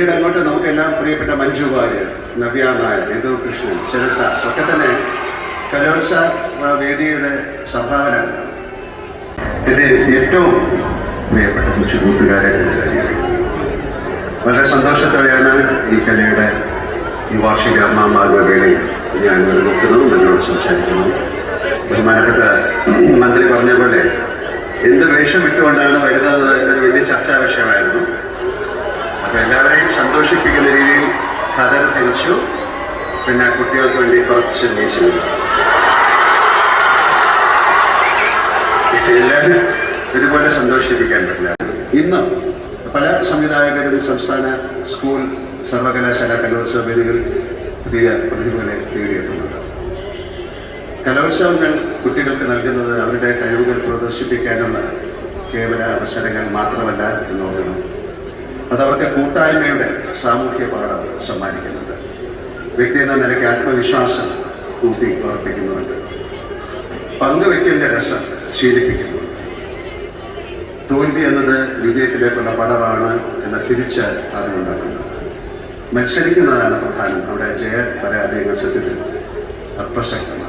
പിന്നീട് അങ്ങോട്ട് നമുക്കെല്ലാം പ്രിയപ്പെട്ട മഞ്ജു വാര്യർ നവ്യ നായർ യദു കൃഷ്ണൻ ശരത്ദാസ് ഒക്കെ തന്നെ കലോത്സവ വേദിയുടെ സംഭാവന എന്റെ ഏറ്റവും പ്രിയപ്പെട്ട കൊച്ചു കൂട്ടുകാരെ വളരെ സന്തോഷത്തോടെയാണ് ഈ കലയുടെ ഈ വാർഷിക മാമാകവേളയിൽ ഞാൻ ഇവിടെ നിൽക്കുന്നതും നിങ്ങളോട് സംസാരിക്കുന്നു ബഹുമാനപ്പെട്ട മന്ത്രി പറഞ്ഞ പോലെ എന്ത് വേഷം ഇട്ടുകൊണ്ടാണ് വരുന്നത് സന്തോഷിപ്പിക്കുന്ന രീതിയിൽ കഥ ധരിച്ചു പിന്നെ കുട്ടികൾക്ക് വേണ്ടി കുറച്ച് നീച്ചു എല്ലാവരും ഇതുപോലെ സന്തോഷിപ്പിക്കാൻ പറ്റില്ല. ഇന്ന് പല സംവിധായകരും സംസ്ഥാന സ്കൂൾ സർവകലാശാല കലോത്സവ വേദികൾ പുതിയ പ്രതിഭകളെ തേടിയെത്തുന്നുണ്ട് കലോത്സവങ്ങൾ കുട്ടികൾക്ക് നൽകുന്നത് അവരുടെ കഴിവുകൾ പ്രദർശിപ്പിക്കാനുള്ള കേവല അവസരങ്ങൾ മാത്രമല്ല എന്ന് ഓർക്കണം. അതവർക്ക് കൂട്ടായ്മയുടെ സാമൂഹ്യ പാഠം സമ്മാനിക്കുന്നുണ്ട് വ്യക്തി എന്ന നിലയ്ക്ക് ആത്മവിശ്വാസം കൂട്ടി ഉറപ്പിക്കുന്നുണ്ട് പങ്കുവെക്കലിന്റെ രസം ശീലിപ്പിക്കുന്നുണ്ട് തോൽവി എന്നത് വിജയത്തിലേക്കുള്ള പടവാണ് എന്ന തിരിച്ച് അറിവുണ്ടാക്കുന്നത് മത്സരിക്കുന്നതാണ് പ്രധാനം. അവിടെ ജയ പരാജയങ്ങൾ സത്യത്തിൽ അപ്രസക്തം